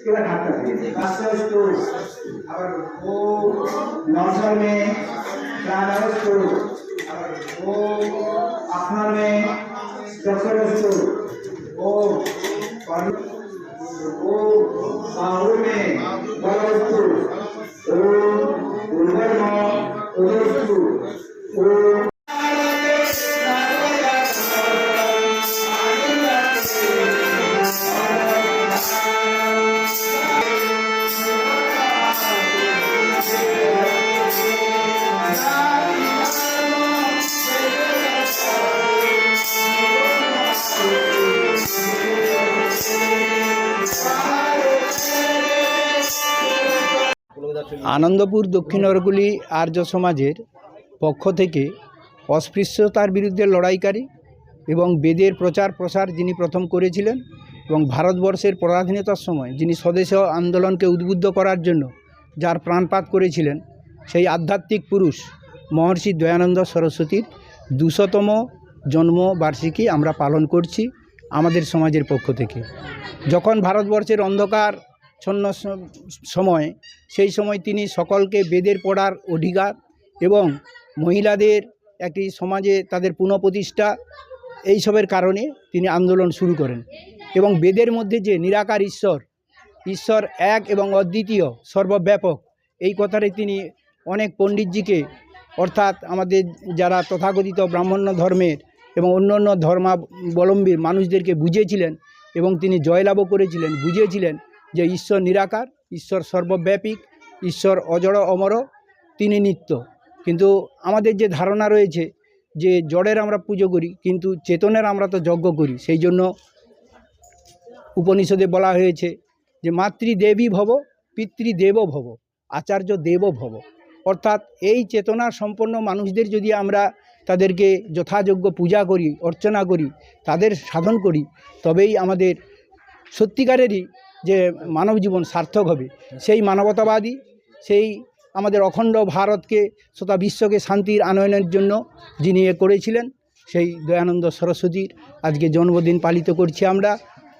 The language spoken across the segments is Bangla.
এবার হাতটা দিয়ে বাস্তবস্তু আবার ও নশর মে প্রাণবস্তু আবার ও আপনার মে চক্রবস্তু ও পানি- ও বাহুর মে বলবস্তু ও আনন্দপুর দক্ষিণ অরগুলি আর্য সমাজের পক্ষ থেকে অস্পৃশ্যতার বিরুদ্ধে লড়াইকারী এবং বেদের প্রচার প্রসার যিনি প্রথম করেছিলেন এবং ভারতবর্ষের পরাধীনতার সময় যিনি স্বদেশ আন্দোলনকে উদ্বুদ্ধ করার জন্য যার প্রাণপাত করেছিলেন, সেই আধ্যাত্মিক পুরুষ মহর্ষি দয়ানন্দ সরস্বতীর দুশতম জন্মবার্ষিকী আমরা পালন করছি আমাদের সমাজের পক্ষ থেকে। যখন ভারতবর্ষের অন্ধকার ছন্ন স- সময়। সেই সময় তিনি সকলকে বেদের পড়ার অধিকার এবং মহিলাদের একটি সমাজে তাদের পুনঃপ্রতিষ্ঠা এইসবের কারণে তিনি আন্দোলন শুরু করেন এবং বেদের মধ্যে যে নিরাকার ঈশ্বর ঈশ্বর এক এবং অদ্বিতীয়, সর্বব্যাপক, এই কথাটি তিনি অনেক পণ্ডিতজিকে, অর্থাৎ আমাদের যারা তথাকথিত ব্রাহ্মণ্য ধর্মের এবং অন্য অন্য ধর্মাবলম্বীর মানুষদেরকে বুঝিয়েছিলেন এবং তিনি জয়লাভও করেছিলেন, বুঝিয়েছিলেন যে ঈশ্বর নিরাকার, ঈশ্বর সর্বব্যাপিক ঈশ্বর অজড় অমর, তিনি নিত্য। কিন্তু আমাদের যে ধারণা রয়েছে যে জড়ের আমরা পুজো করি, কিন্তু চেতনের আমরা তো যজ্ঞ করি, সেই জন্য উপনিষদে বলা হয়েছে যে মাতৃদেবী ভব, পিতৃদেব ভব, আচার্য দেব ভব। অর্থাৎ এই চেতনা সম্পন্ন মানুষদের যদি আমরা তাদেরকে যথাযোগ্য পূজা করি, অর্চনা করি, তাদের সাধন করি, তবেই আমাদের সত্যিকারেরই যে মানব জীবন সার্থক হবে, সেই মানবতাবাদী, সেই আমাদের অখণ্ড ভারতকে তথা বিশ্বকে শান্তির আনয়নের জন্য যিনি এ করেছিলেন, সেই দয়ানন্দ সরস্বতীর আজকে জন্মদিন পালিত করছি আমরা।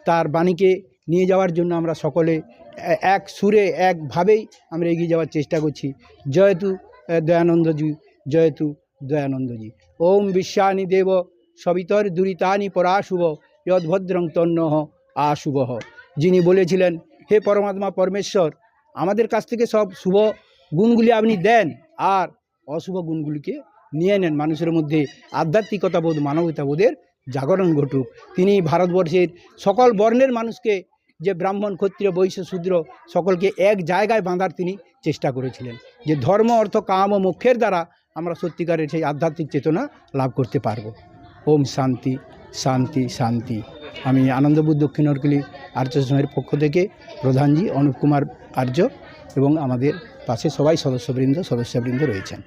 তার বাণীকে নিয়ে যাওয়ার জন্য আমরা সকলে এক সুরে, একভাবেই আমরা এগিয়ে যাওয়ার চেষ্টা করছি। জয়তু দয়ানন্দজি জয়তু দয়ানন্দজি। ওম বিশ্বানি দেব, সবিতর দুরিতানি পরাশুভ, যদ্ভদ্রং তন্নহ আশুভ যিনি বলেছিলেন, হে পরমাত্মা পরমেশ্বর, আমাদের কাছ থেকে সব শুভ গুণগুলি আপনি দেন, আর অশুভ গুণগুলিকে নিয়ে নেন। মানুষের মধ্যে আধ্যাত্মিকতা বোধ মানবতাবোধের জাগরণ ঘটুক। তিনি ভারতবর্ষের সকল বর্ণের মানুষকে যে ব্রাহ্মণ, ক্ষত্রিয়, বৈশ্য, শূদ্র, সকলকে এক জায়গায় বাঁধার তিনি চেষ্টা করেছিলেন। যে ধর্ম, অর্থ, কাম ও মোক্ষের দ্বারা আমরা সত্যিকারের সেই আধ্যাত্মিক চেতনা লাভ করতে পারব। ওম শান্তি শান্তি শান্তি। আমি আনন্দপুর দক্ষিণ অর্কিলি আর্য সংঘের পক্ষ থেকে প্রধানজি অনুপ কুমার আর্য এবং আমাদের পাশে সবাই সদস্যবৃন্দ সদস্যবৃন্দ রয়েছেন।